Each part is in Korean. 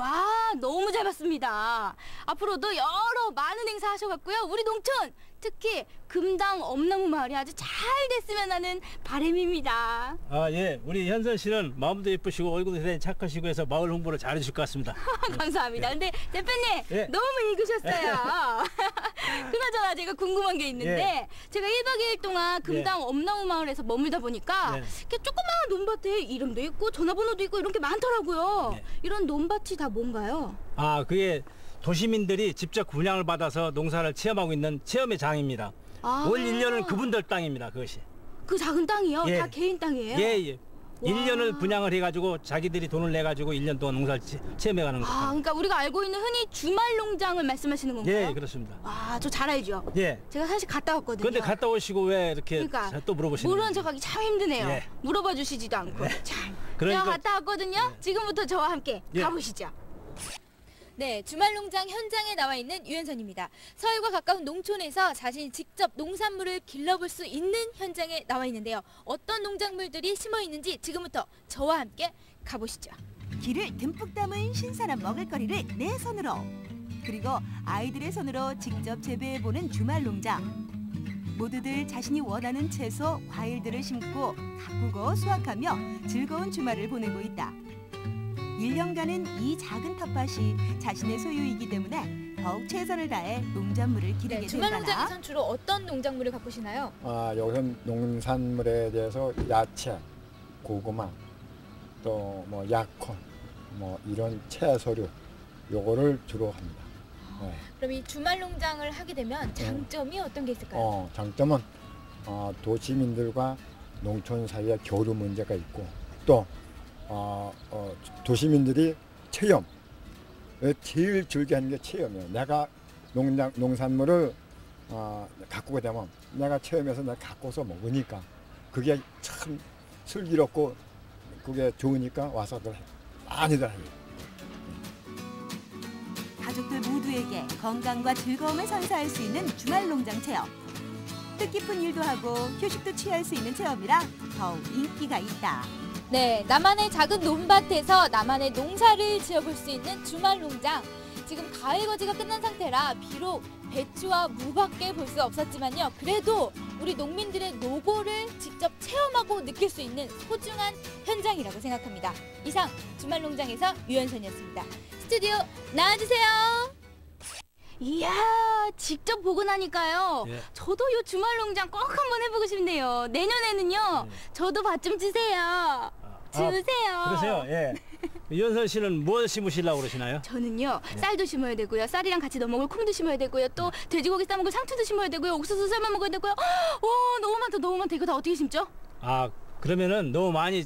와 너무 잘 봤습니다. 앞으로도 여러 많은 행사 하셔갖고요. 우리 농촌 특히 금당 엄나무 마을이 아주 잘 됐으면 하는 바람입니다. 아, 예. 우리 현선 씨는 마음도 예쁘시고 얼굴도 대단히 착하시고 해서 마을 홍보를 잘해주실 것 같습니다. 감사합니다. 근데 대표님 예. 너무 읽으셨어요. 그나저나 제가 궁금한 게 있는데 제가 1박 2일 동안 금당 엄나무 마을에서 머물다 보니까 네. 이렇게 조그마한 논밭에 이름도 있고 전화번호도 있고 이런 게 많더라고요. 네. 이런 논밭이 다 뭔가요? 아, 그게 도시민들이 직접 분양을 받아서 농사를 체험하고 있는 체험의 장입니다. 아. 올 1년은 그분들 땅입니다, 그것이. 그 작은 땅이요? 예. 다 개인 땅이에요? 예, 예. 와. 1년을 분양을 해가지고 자기들이 돈을 내가지고 1년 동안 농사를 체- 체험해가는 거죠. 아, 그러니까 우리가 알고 있는 흔히 주말 농장을 말씀하시는 건가요? 예, 그렇습니다. 아, 저 잘 알죠. 예. 제가 사실 갔다 왔거든요. 근데 갔다 오시고 왜 이렇게 그러니까 자- 또 물어보시는 모르는? 척하기 참 힘드네요. 예. 물어봐 주시지도 않고. 참. 그러니까- 제가 갔다 왔거든요. 지금부터 저와 함께 예. 가보시죠. 네, 주말 농장 현장에 나와 있는 유현선입니다. 서울과 가까운 농촌에서 자신이 직접 농산물을 길러볼 수 있는 현장에 나와 있는데요. 어떤 농작물들이 심어 있는지 지금부터 저와 함께 가보시죠. 기를 듬뿍 담은 신선한 먹을거리를 내 손으로 그리고 아이들의 손으로 직접 재배해보는 주말 농장 모두들 자신이 원하는 채소, 과일들을 심고 가꾸고 수확하며 즐거운 주말을 보내고 있다. 1년간은 이 작은 텃밭이 자신의 소유이기 때문에 더욱 최선을 다해 농작물을 기르게 네, 주말 된다. 농장에선 주로 어떤 농작물을 가꾸시나요? 아, 여기서 농산물에 대해서 야채, 고구마, 또 뭐 약혼, 뭐 이런 채소류 요거를 주로 합니다. 네. 그럼 이 주말 농장을 하게 되면 장점이 어떤 게 있을까요? 어, 장점은 어, 도시민들과 농촌 사이의 교류 문제가 있고 또 어, 어, 도시민들이 체험 제일 즐겨하는 게 체험이에요. 내가 농장 농산물을 어, 가꾸게 되면 내가 체험해서 내가 갖고서 먹으니까 그게 참 슬기롭고 그게 좋으니까 와서들 많이들 해요. 가족들 모두에게 건강과 즐거움을 선사할 수 있는 주말 농장 체험. 뜻깊은 일도 하고 휴식도 취할 수 있는 체험이라 더욱 인기가 있다. 네, 나만의 작은 논밭에서 나만의 농사를 지어볼 수 있는 주말 농장. 지금 가을 거지가 끝난 상태라 비록 배추와 무밖에 볼 수 없었지만요. 그래도 우리 농민들의 노고를 직접 체험하고 느낄 수 있는 소중한 현장이라고 생각합니다. 이상 주말 농장에서 유연선이었습니다. 스튜디오 나와주세요. 이야, 직접 보고 나니까요. 예. 저도 요 주말 농장 꼭 한번 해보고 싶네요. 내년에는요. 저도 밭 좀 주세요. 아, 주세요. 그러세요. 예. 유현선 씨는 뭘 심으시려고 그러시나요? 저는요 네. 쌀도 심어야 되고요 쌀이랑 같이 넣어 먹을 콩도 심어야 되고요 또 돼지고기 싸 먹을 상추도 심어야 되고요 옥수수 삶아 먹어야 되고요 와 너무 많다 너무 많다 이거 다 어떻게 심죠? 아, 그러면은 너무 많이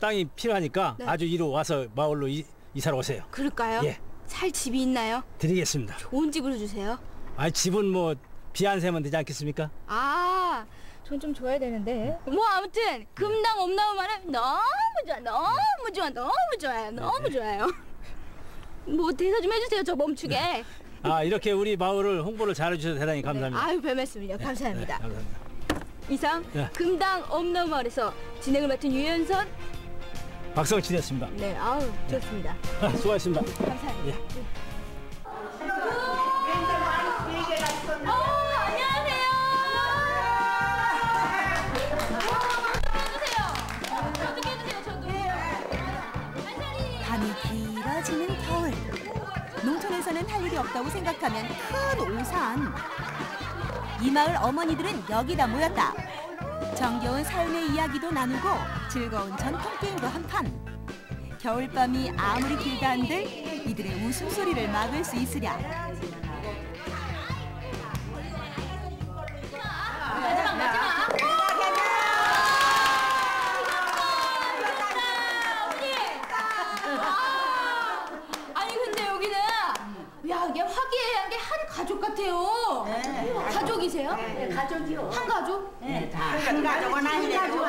땅이 필요하니까 네. 아주 이로 와서 마을로 이, 이사를 오세요. 그럴까요? 예. 살 집이 있나요? 드리겠습니다. 좋은 집으로 주세요 아, 집은 뭐 비안 세면 되지 않겠습니까? 아, 전좀 줘야 되는데. 뭐 아무튼 금당 엄나무 말은 너무 좋아 너무 좋아 너무 좋아요 너무 좋아요 뭐 대사 좀 해주세요 저 멈추게 아, 이렇게 우리 마을을 홍보를 잘해 주셔서 대단히 감사합니다. 아유 별 말씀을요 네, 감사합니다 감사합니다. 이상 네. 금당 엄나무 마을에서 진행을 맡은 유연선 박성진이었습니다. 네 아우 좋습니다 수고하셨습니다. 감사합니다 예. 농촌에서는 할 일이 없다고 생각하면 큰 오산. 이 마을 어머니들은 여기다 모였다. 정겨운 삶의 이야기도 나누고 즐거운 전통 게임도 한판. 겨울밤이 아무리 길다 한들 이들의 웃음소리를 막을 수 있으랴. 같아요. 가족이세요? 네, 가족이요. 한 가족? 네, 다 한 가족은 아니래도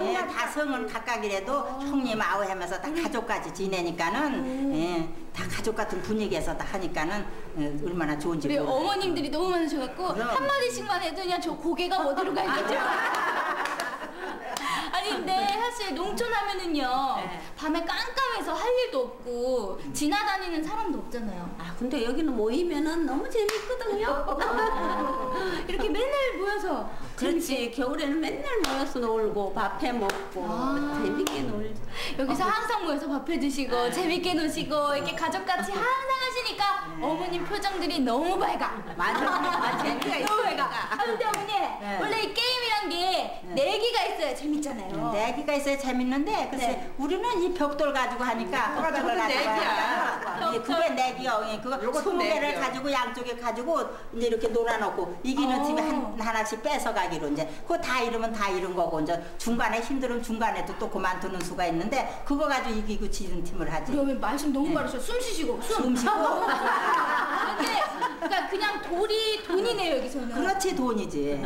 예, 다 성은 각각이라도 형님 아우 하면서 다 가족까지 지내니까는 예, 다 가족 같은 분위기에서 다 하니까는 어, 얼마나 좋은지 우리 모르겠어요. 어머님들이 너무 많으셔갖고 그럼. 한 마디씩만 해도 그냥 저 고개가 어디로 좀. 사실 농촌 하면은요 네. 밤에 깜깜해서 할 일도 없고 지나다니는 사람도 없잖아요. 아 근데 여기는 모이면은 너무 재밌거든요. 이렇게 맨날 모여서 그렇지 겨울에는 맨날 모여서 놀고 밥해 먹고 아. 재밌게 놀죠. 여기서 항상 모여서 밥해 드시고 재밌게 노시고 이렇게 가족같이 항상 하시니까 어머님 표정들이 너무 밝아. 맞아, 맞아. 재미가 너무 밝아. 아 근데 어머니 원래 이 게임이 란게 내기가 있어야 재밌잖아요. 내기가 있어야 재밌는데 글쎄 네. 우리는 이 벽돌 가지고 하니까 벽돌을 그것도 가지고 내기야. 하니까 예, 그게 내기요. 예, 그거 스무 개를. 가지고 양쪽에 가지고 이제 이렇게 놀아놓고 이기는 어. 팀이 한 하나씩 뺏어가기로 이제 그거 다 잃으면 다 잃은 거고 이제 중간에 힘들면 중간에도 또 그만두는 수가 있는데 그거 가지고 이기고 지는 팀을 하지. 어머니 말씀 너무 네. 많으셔. 숨 쉬시고 숨. 숨 쉬고. 돌이 돈이네요 여기서는. 그렇지 돈이지.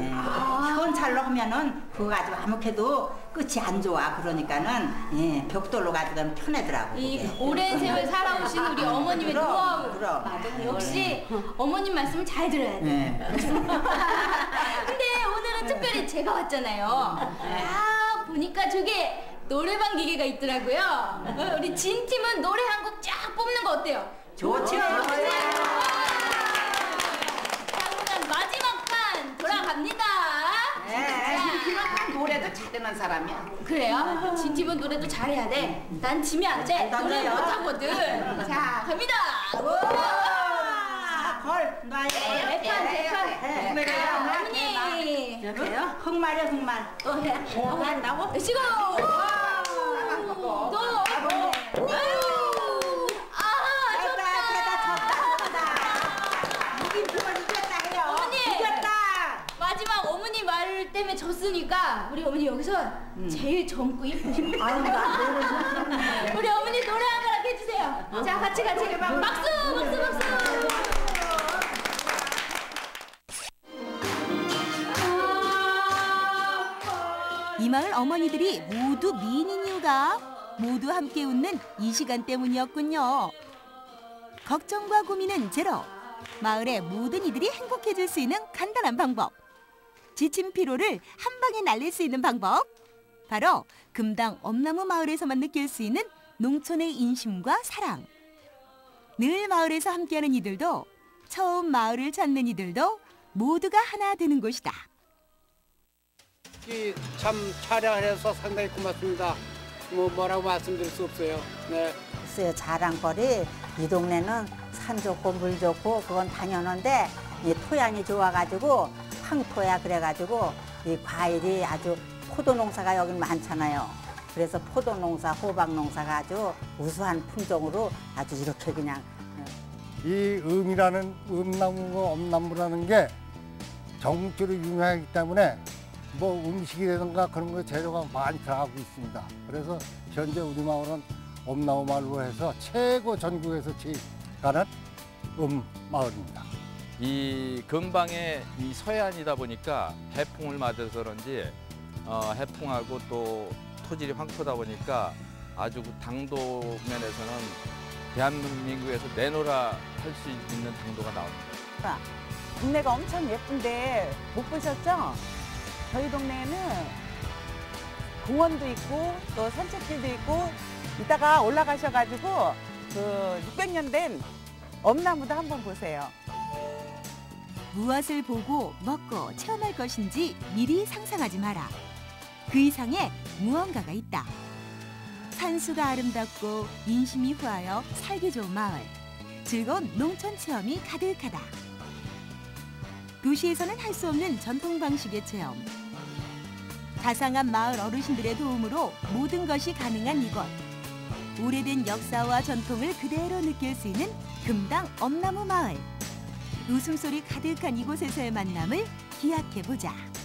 현찰로 하면은 그거 가지고 아무래도 끝이 안 좋아. 그러니까는 예, 벽돌로 가지고는 편하더라고. 이 그게. 오랜 세월 살아오신 우리 어머님의 그럼, 노하우. 그럼. 맞아. 역시 어머님 말씀을 잘 들어야 돼. 네. 근데 오늘은 특별히 제가 왔잖아요. 아 보니까 저게 노래방 기계가 있더라고요. 어, 우리 진 팀은 노래 한 곡 쫙 뽑는 거 어때요? 좋지. 자그러면 마지막 판 돌아 갑니다. 네. 자, 노래도 잘하는 사람이야. 그래요? 진 팀은 노래도 잘해야 돼. 난 지면 안 돼. 잘 노래. 못하거든. 자 갑니다. 아, 걸 놔야 돼. 대판 대판. 네. 자, 어머니. 여보세요? 흑말이야 흑말. 또 해. 또 한다고? 시고. 또. 아유. 아, 됐다 됐다 졌다 졌다. 이긴 팀은 이겼다 해요. 어머니. 이겼다. 마지막 어머니 졌으니까 우리 어머니 여기서 제일 젊고 이쁘신 분. 우리 어머니 노래 한 거락 해주세요. 자 같이 같이 박수 박수 박수. 이 마을 어머니들이 모두 미인인 이유가 모두 함께 웃는 이 시간 때문이었군요. 걱정과 고민은 제로. 마을의 모든 이들이 행복해질 수 있는 간단한 방법. 지친 피로를 한 방에 날릴 수 있는 방법. 바로 금당 엄나무 마을에서만 느낄 수 있는 농촌의 인심과 사랑. 늘 마을에서 함께하는 이들도 처음 마을을 찾는 이들도 모두가 하나 되는 곳이다. 이참 촬영해서 상당히 고맙습니다. 뭐 뭐라고 말씀드릴 수 없어요. 네. 글쎄요 자랑거리 이 동네는 산 좋고 물 좋고 그건 당연한데 이 토양이 좋아가지고 황토야 그래가지고 이 과일이 아주 포도 농사가 여기 많잖아요. 그래서 포도 농사, 호박 농사가 아주 우수한 품종으로 아주 이렇게 그냥 이 음이라는 음나무고 엄나무라는 게 전국적으로 유명하기 때문에 뭐 음식이라든가 그런 거 재료가 많이 들어가고 있습니다. 그래서 현재 우리 마을은 엄나무 마을로 해서 최고 전국에서 가는 음 마을입니다. 이 근방에 이 서해안이다 보니까 해풍을 맞아서 그런지 어, 해풍하고 또 토질이 황토다 보니까 아주 그 당도 면에서는 대한민국에서 내노라 할 수 있는 당도가 나옵니다. 동네가 엄청 예쁜데 못 보셨죠? 저희 동네에는 공원도 있고 또 산책길도 있고 이따가 올라가셔가지고 그 600년 된 엄나무도 한번 보세요. 무엇을 보고 먹고 체험할 것인지 미리 상상하지 마라. 그 이상의 무언가가 있다. 산수가 아름답고 인심이 후하여 살기 좋은 마을. 즐거운 농촌 체험이 가득하다. 도시에서는 할 수 없는 전통 방식의 체험. 자상한 마을 어르신들의 도움으로 모든 것이 가능한 이곳. 오래된 역사와 전통을 그대로 느낄 수 있는 금당 엄나무 마을. 웃음소리 가득한 이곳에서의 만남을 기약해보자.